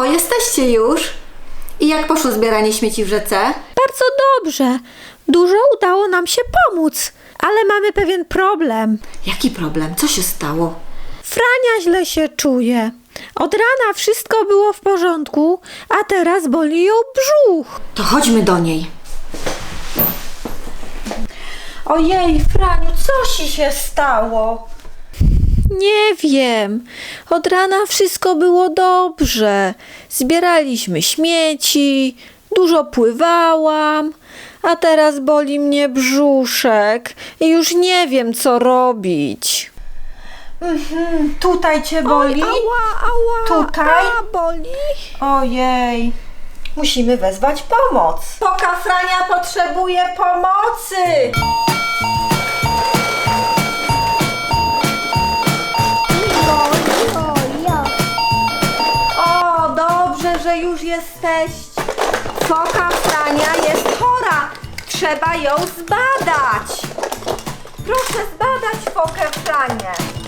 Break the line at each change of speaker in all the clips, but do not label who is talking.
O, jesteście już. I jak poszło zbieranie śmieci w rzece?
Bardzo dobrze. Dużo udało nam się pomóc, ale mamy pewien problem.
Jaki problem? Co się stało?
Frania źle się czuje. Od rana wszystko było w porządku, a teraz boli ją brzuch.
To chodźmy do niej.
Ojej, Franiu, co ci się stało? Nie wiem. Od rana wszystko było dobrze. Zbieraliśmy śmieci, dużo pływałam, a teraz boli mnie brzuszek i już nie wiem, co robić.
Mhm, tutaj cię boli?
ała, ała.
Tutaj?
A, boli.
Ojej. Musimy wezwać pomoc. Foka Frania potrzebuje pomocy. Już jesteście. Foka Frania jest chora. Trzeba ją zbadać. Proszę zbadać fokę Franię.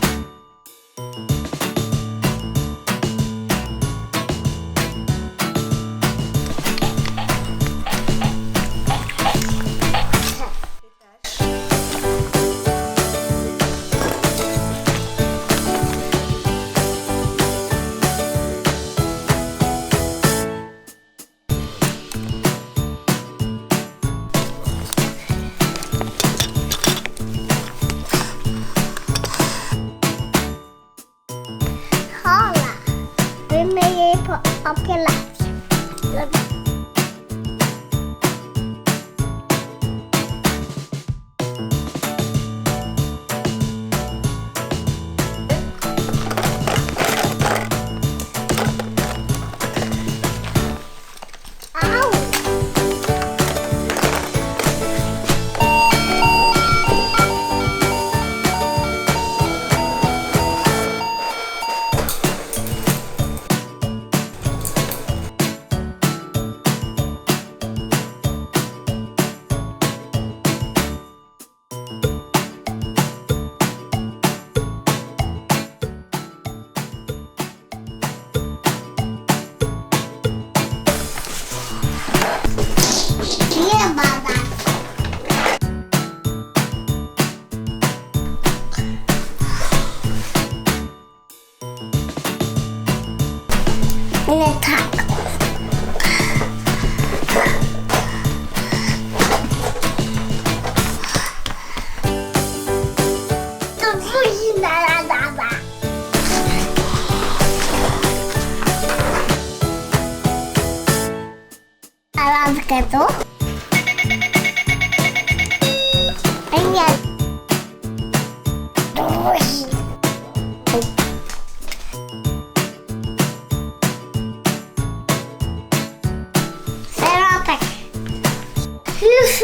up, up your left.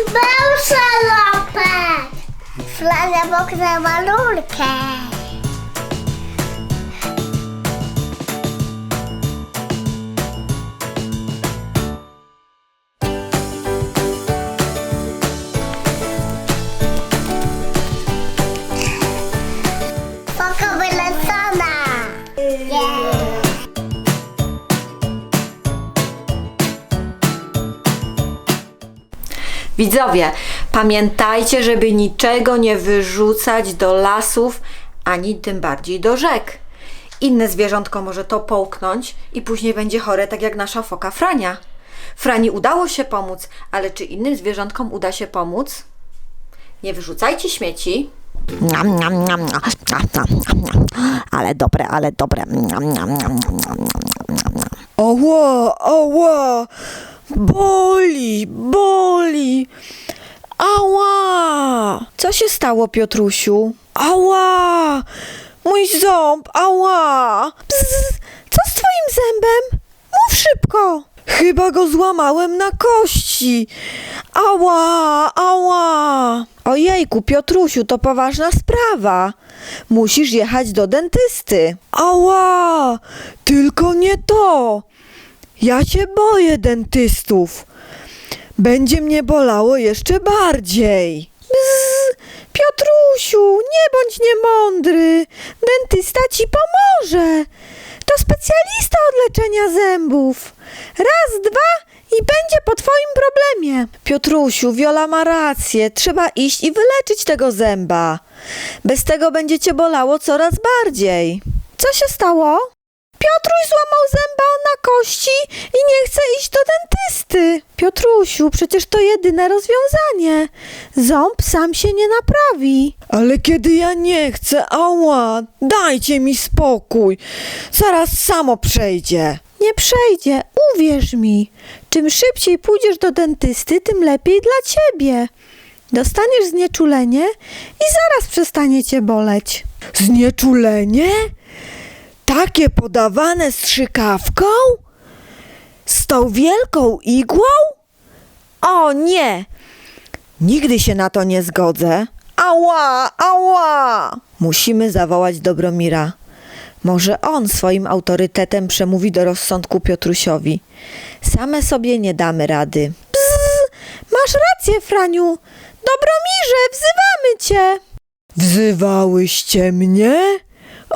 Mam serapek. Flania pokryła lulkę.
Widzowie, pamiętajcie, żeby niczego nie wyrzucać do lasów, ani tym bardziej do rzek. Inne zwierzątko może to połknąć i później będzie chore, tak jak nasza foka Frania. Frani udało się pomóc, ale czy innym zwierzątkom uda się pomóc? Nie wyrzucajcie śmieci.
Niam, niam, niam, niam, niam, niam, niam. Ale dobre, ale dobre. Niam, niam, niam, niam, niam, niam, niam.
Ała, ała, boli, boli. Ała! Co się stało, Piotrusiu? Ała! Mój ząb, ała! Bzz, co z twoim zębem? Mów szybko! Chyba go złamałem na kości. Ała, ała! Ojejku, Piotrusiu, to poważna sprawa. Musisz jechać do dentysty. Ała! Tylko nie to! Ja się boję dentystów. Będzie mnie bolało jeszcze bardziej. Bzz, Piotrusiu, nie bądź niemądry. Dentysta ci pomoże. To specjalista od leczenia zębów. Raz, dwa i będzie po twoim problemie. Piotrusiu, Wiola ma rację. Trzeba iść i wyleczyć tego zęba. Bez tego będzie cię bolało coraz bardziej. Co się stało? Piotruś złamał zęba na kości i nie chce iść do dentysty. Piotrusiu, przecież to jedyne rozwiązanie. Ząb sam się nie naprawi. Ale kiedy ja nie chcę, ała, dajcie mi spokój. Zaraz samo przejdzie. Nie przejdzie, uwierz mi. Czym szybciej pójdziesz do dentysty, tym lepiej dla ciebie. Dostaniesz znieczulenie i zaraz przestanie cię boleć. Znieczulenie? Takie podawane strzykawką? Z tą wielką igłą? O nie! Nigdy się na to nie zgodzę. Ała, ała! Musimy zawołać Dobromira. Może on swoim autorytetem przemówi do rozsądku Piotrusiowi. Same sobie nie damy rady. Bzz, masz rację, Franiu. Dobromirze, wzywamy cię. Wzywałyście mnie?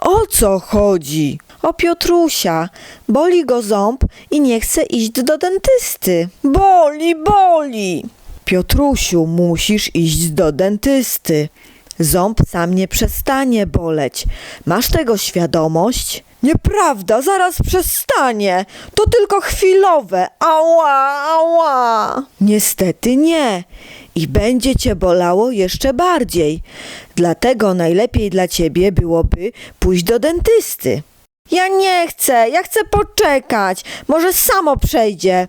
O co chodzi? O Piotrusia. Boli go ząb i nie chce iść do dentysty. Boli, boli. Piotrusiu, musisz iść do dentysty. Ząb sam nie przestanie boleć. Masz tego świadomość? Nieprawda, zaraz przestanie. To tylko chwilowe. Ała, ała. Niestety nie. I będzie cię bolało jeszcze bardziej. Dlatego najlepiej dla ciebie byłoby pójść do dentysty. Ja nie chcę, ja chcę poczekać. Może samo przejdzie.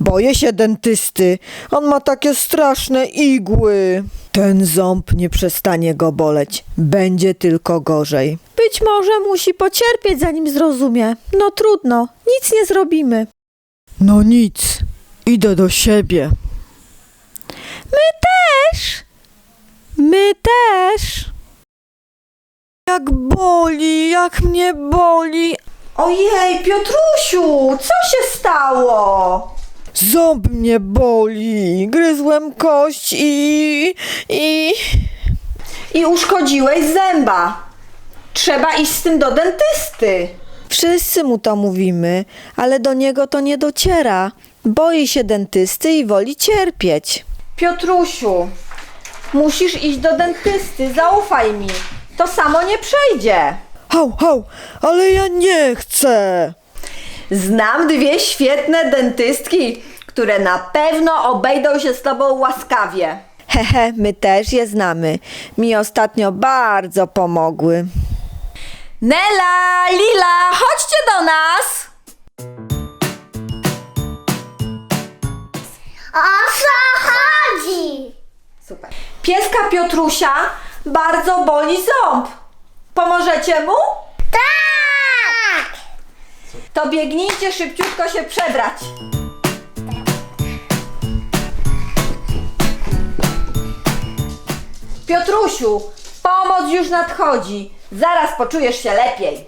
Boję się dentysty. On ma takie straszne igły. Ten ząb nie przestanie go boleć. Będzie tylko gorzej. Być może musi pocierpieć, zanim zrozumie. No trudno, nic nie zrobimy. No nic. Idę do siebie. My też. My też. Jak boli, jak mnie boli.
Ojej, Piotrusiu, co się stało?
Ząb mnie boli. Gryzłem kość i. i.
I uszkodziłeś zęba. Trzeba iść z tym do dentysty.
Wszyscy mu to mówimy, ale do niego to nie dociera. Boi się dentysty i woli cierpieć.
Piotrusiu, musisz iść do dentysty, zaufaj mi. To samo nie przejdzie.
Hał, hał, ale ja nie chcę.
Znam dwie świetne dentystki, które na pewno obejdą się z tobą łaskawie.
Hehe, my też je znamy. Mi ostatnio bardzo pomogły.
Nela, Lila, chodźcie do nas!
O co chodzi?
Super. Pieska Piotrusia bardzo boli ząb. Pomożecie mu? To biegnijcie szybciutko się przebrać. Piotrusiu, pomoc już nadchodzi. Zaraz poczujesz się lepiej.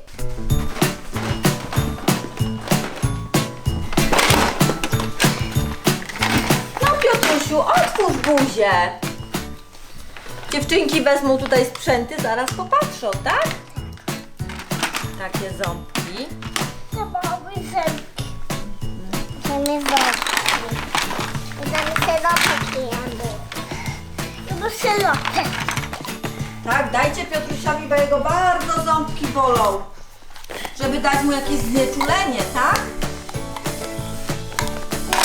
No Piotrusiu, otwórz buzię. Dziewczynki wezmą tutaj sprzęty, zaraz popatrzą, tak? Takie ząbki.
Nie zębki. Damy sylopek jemy. To był sylopek.
Tak, dajcie Piotrusiowi, bo jego bardzo ząbki bolą. Żeby dać mu jakieś znieczulenie, tak?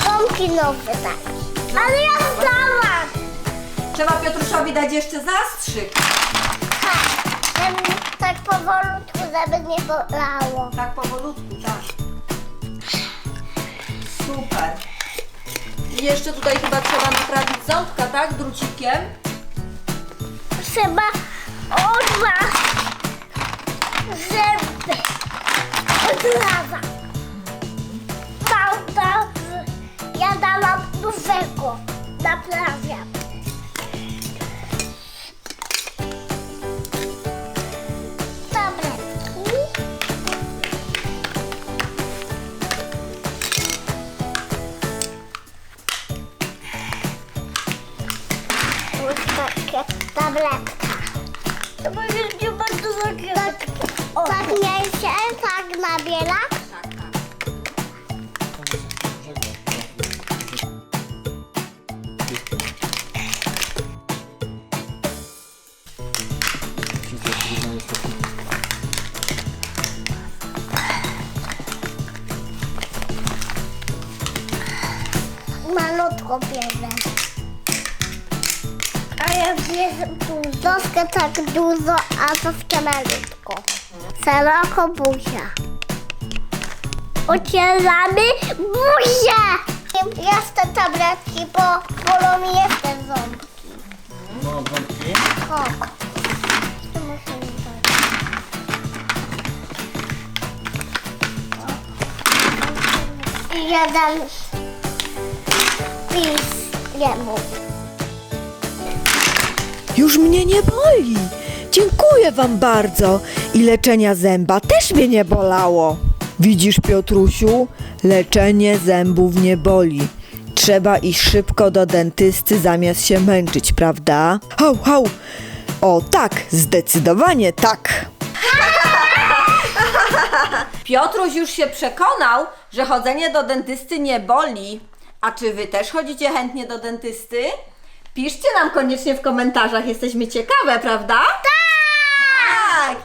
Ząbki nowe tak. Ale ja zdałam.
Trzeba Piotrusiowi dać jeszcze zastrzyk.
Tak. Żeby tak powolutku, żeby nie bolało.
Tak powolutku, tak. Super. Jeszcze tutaj chyba trzeba naprawić ząbka, tak? Drucikiem.
Trzeba odmach zęby od razu. Małta, ja dałam nowego, naprawiam. Tabletka. To będzie bardzo zagrać. Tak mięsie, tak nabiela. Malutko bierze. Ja dużo. Troszkę tak dużo, a troszkę malutko. Szeroko buzia. Ocieramy buzię! Jeszcze tabletki, bo bolą mi jeszcze ząbki.
No, ząbki.
Tak. To muszę mi dać. I jeden pis jemu.
Już mnie nie boli. Dziękuję wam bardzo. I leczenia zęba też mnie nie bolało. Widzisz, Piotrusiu, leczenie zębów nie boli. Trzeba iść szybko do dentysty zamiast się męczyć, prawda? Hał, hał. O tak, zdecydowanie tak.
Piotruś już się przekonał, że chodzenie do dentysty nie boli. A czy wy też chodzicie chętnie do dentysty? Piszcie nam koniecznie w komentarzach, jesteśmy ciekawe, prawda? Tak!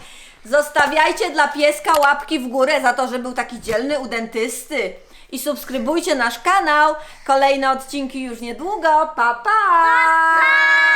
Zostawiajcie dla pieska łapki w górę za to, że był taki dzielny u dentysty. I subskrybujcie nasz kanał. Kolejne odcinki już niedługo. Pa, pa!